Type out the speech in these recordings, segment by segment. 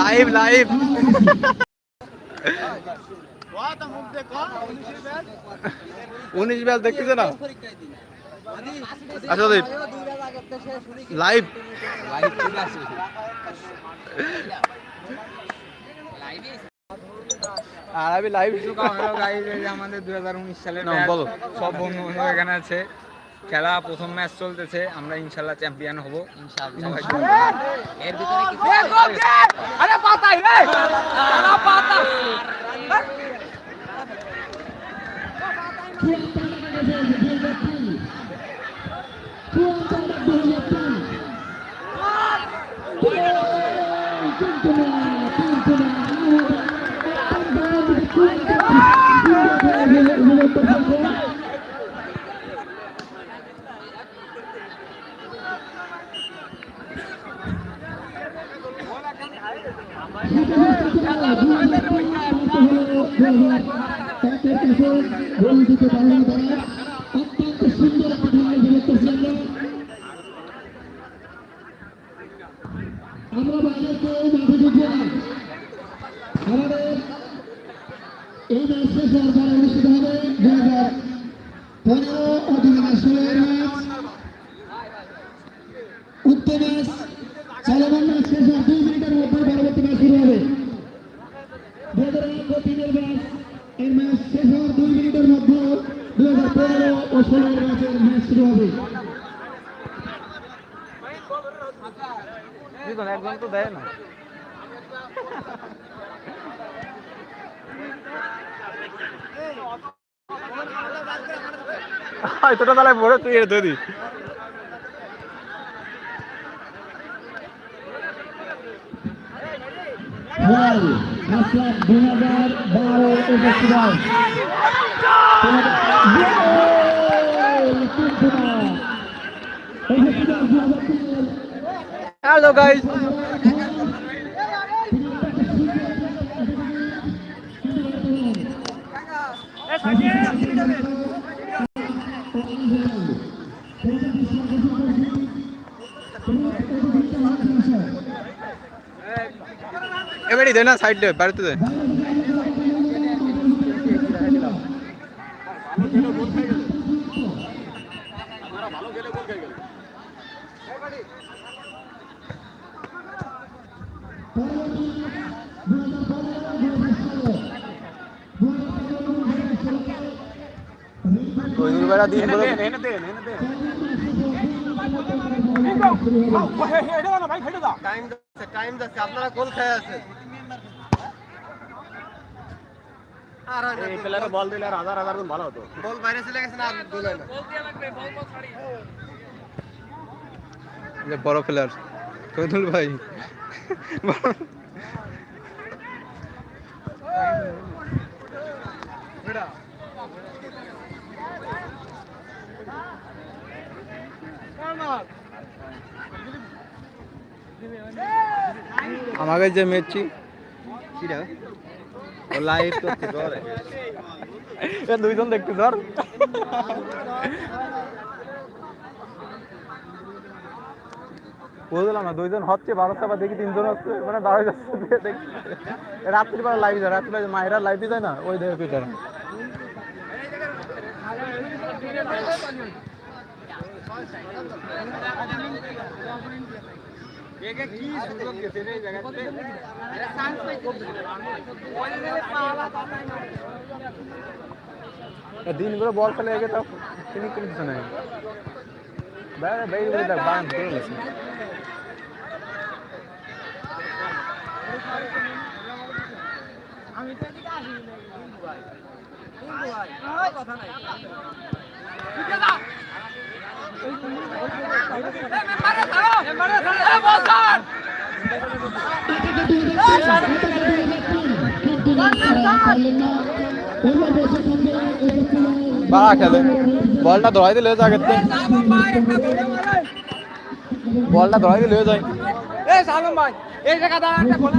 Live live উনিশ batch দেখতেছে না আচ্ছা দীপ লাইভ আর আমি লাইভ আমাদের দুই হাজার উনিশ match। বলো। সব বন্ধু বন্ধু এখানে আছে খেলা প্রথম ম্যাচ চলতেছে আমরা ইনশাল্লাহ চ্যাম্পিয়ন হব। এর ভিতরে গোল দিতে পারেনি তারা অত্যন্ত সুন্দর পাঠানো দেখতেছি আমরা আমরা মাঠে ম্যাচ চলমান ম্যাচ। শেষ হওয়ার দুই মিনিটের মধ্যে পরবর্তী ম্যাচ শুরু হবে দু হাজার এক ও তিনের ম্যাচ এই ম্যাচ শেষ হওয়ার দুই মিনিটের মধ্যে দু হাজার পনেরো ও ষোলোর ম্যাচের ম্যাচ শুরু হবে। একজন তো দেয় না। এতটা তাহলে বড় তুই এটা ধরি খেলায় মাসলাক দুই হাজার বারো উপস্থিত হয় হ্যালো গাইস এবারে দে না সাইড দে বাড়িতে দে বেড়া দিন বলে টাইম যাচ্ছে আপনারা গোল খেয়ে আছেন এই প্লেয়ারে বল দিলে আর হাজার হাজার গুণ ভালো হতো। বল বাইরে চলে গেছে না গোল না বড় প্লেয়ার কইতুল ভাই। আমাকে যে মেচি কিরা ও লাইভ করতে ধরে এ, দুইজন দেখতে ধর বুঝলাম না, দুইজন হচ্ছে, বারোটা বা দেখি তিনজন হচ্ছে মানে দাঁড়ায় যাচ্ছে দেখি। রাত্রিবেলা লাইভ যায় রাত্রিবেলা মায়েরা লাইভে যায় না? ওই দেখে পিটারা দিন করে বল খেলে এগে তো তিনি কোনো কিছু নাই বাইরে বাইরে বলে দেখ বান করে গেছে বাড়া খেলে। বলটা ধরাই দিলে আগে বলটা ধরাই দিলে যায়। এই সালম ভাই এই জায়গা দাঁড়া একটা বলে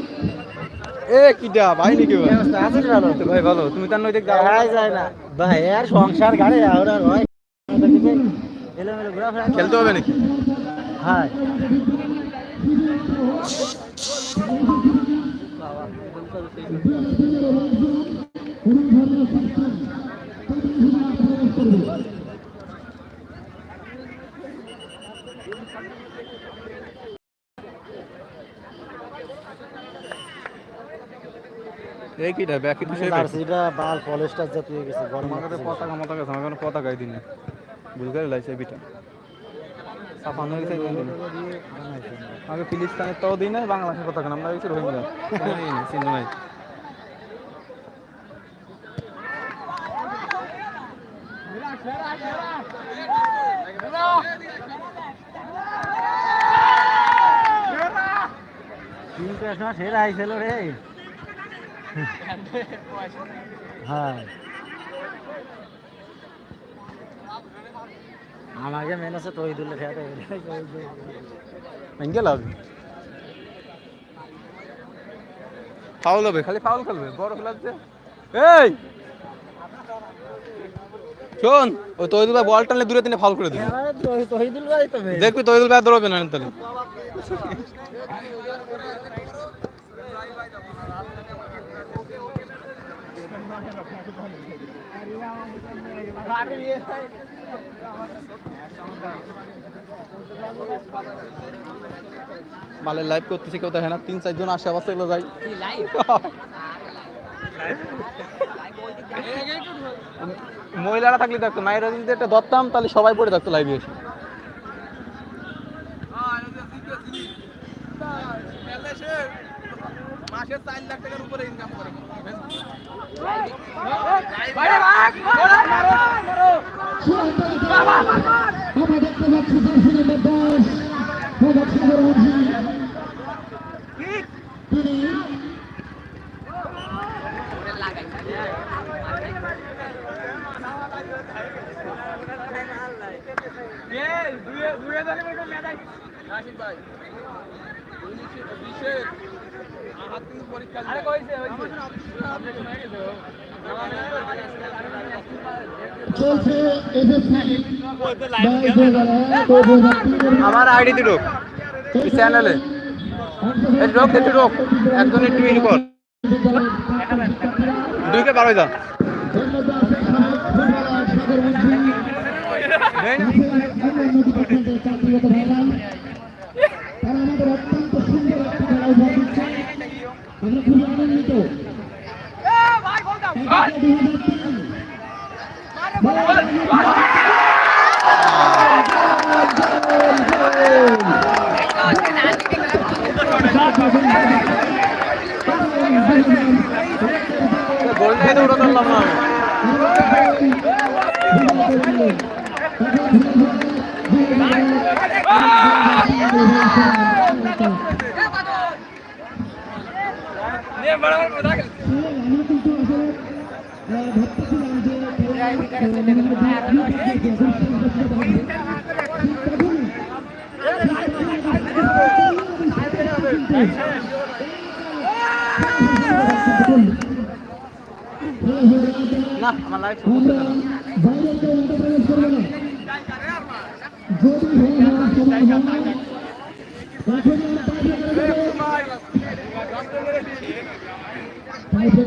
এ কিটা ভাই নাকি ভাই? আছেন ভালো। তো ভাই ভালো তুমি তার নইতে যাও। দেখাই যায় না। ভাই আর সংসার গাড়ি আর আর হয় এলোমেলো ঘোরাফেরা খেলতে হবে নাকি? হ্যাঁ। এই কিটা ব্যাক কিন্তু সেই জার্সিটা বাল পলিস্টার জাতীয় গেছে পতাকা আছে আমার পতাকাই দিনে। বুঝতে লাইছে বিটা। সাফানো হয়েছে আগে ফিলিস্তানের তাও দিই না বাংলাদেশের পতাকা আমরা গেছি রোহিঙ্গা। চিহ্ন নাই। সেরা আইছিল রে। হ্যাঁ। আমাকে মেন আছে তহিদুল্লাহ খেয়াতে ভেঙে লাগবে ফাউল হবে। খালি ফাউল খেলবে। বড় খেলাচ্ছে এই! শোন ওই তহিদুল ভাই বল টানলে দূরে তিনে ফাউল করে দিবি। তহিদুল ভাই তো দেখবি তহিদুল ভাই দৌড়বে না তাহলে। মালের লাইভ করতেছে, কেউ দেখে না, তিন চারজন আসে, আবার চলে যাই মহিলারা থাকলে দেখতো, মায়েরা যদি একটা ধরতাম, তাহলে সবাই পড়ে থাকতো লাইভে এসে। মাসে চার লাখ টাকার উপরে চলছে আমার আইডি দুটো চ্যানেলে রোগ দেখতে রোগ একজন একটু ইন কর দুইকে বারো যা চাকরিগত ভাইরা তারা আমাদের অত্যন্ত সুন্দর একটি খেলা উপহার দিচ্ছে আমরা খুবই আনন্দিত দুই হাজার তিন আমরা কিন্তু আসলে ভাবতেছিলাম যে যদি হবে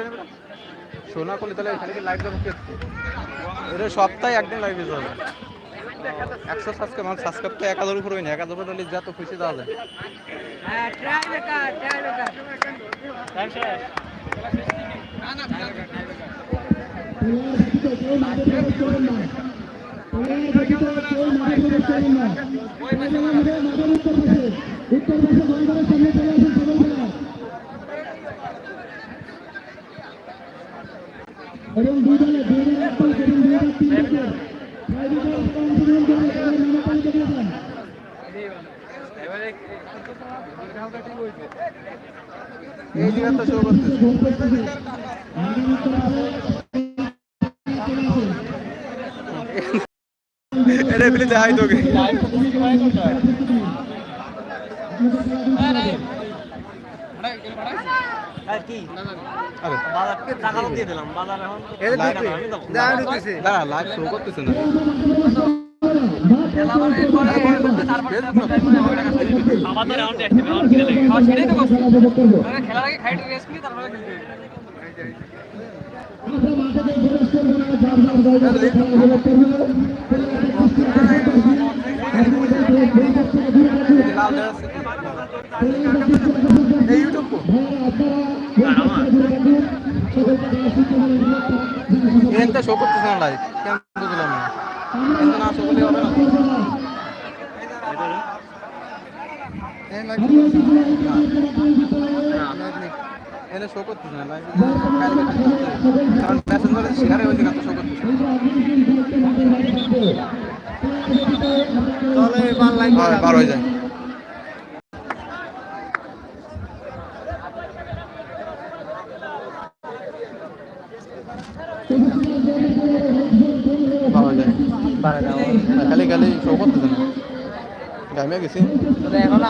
হবে সোনা করলে তাহলে এখানে সপ্তাহে একদিন লাইভে যাবে একশো সাবস্ক্রাইব আমার সাবস্ক্রাইব তো এক হাজার উপরে হয়নি এক হাজার উপরে হলে যত খুশি দেওয়া যায় উত্তর পাশে উত্তর সামনে চলে আসেন সকল খেলোয়াড় এবং দুই দলে দুই দলে এবং দুই দল তিন দল এই জায়গা তো শো করতেছে গোল করতেছে মাঠের উত্তর পাশে চলে আসেন এটা ফেলে দেখাই তোকে আর কি আরে বাজারকে টাকা দিয়ে দিলাম বাজার এখন আমি দেবো। দাঁড়া লাইভ শো করতেছে না খেলার আগে খাইটে রেস্ট নিয়ে তারপরে খেলতে আমরা মাঠে প্রবেশ করব না যার যার জায়গায় খেলা করব ইউটিউব কো এনটা শো করতেছে না লাইভ কেন বুঝলাম না এনটা না শো করলে হবে না এই লাইভ হয়, হয়ে হয়ে খালি খালি শো করতেছে না গামে গেছি এখন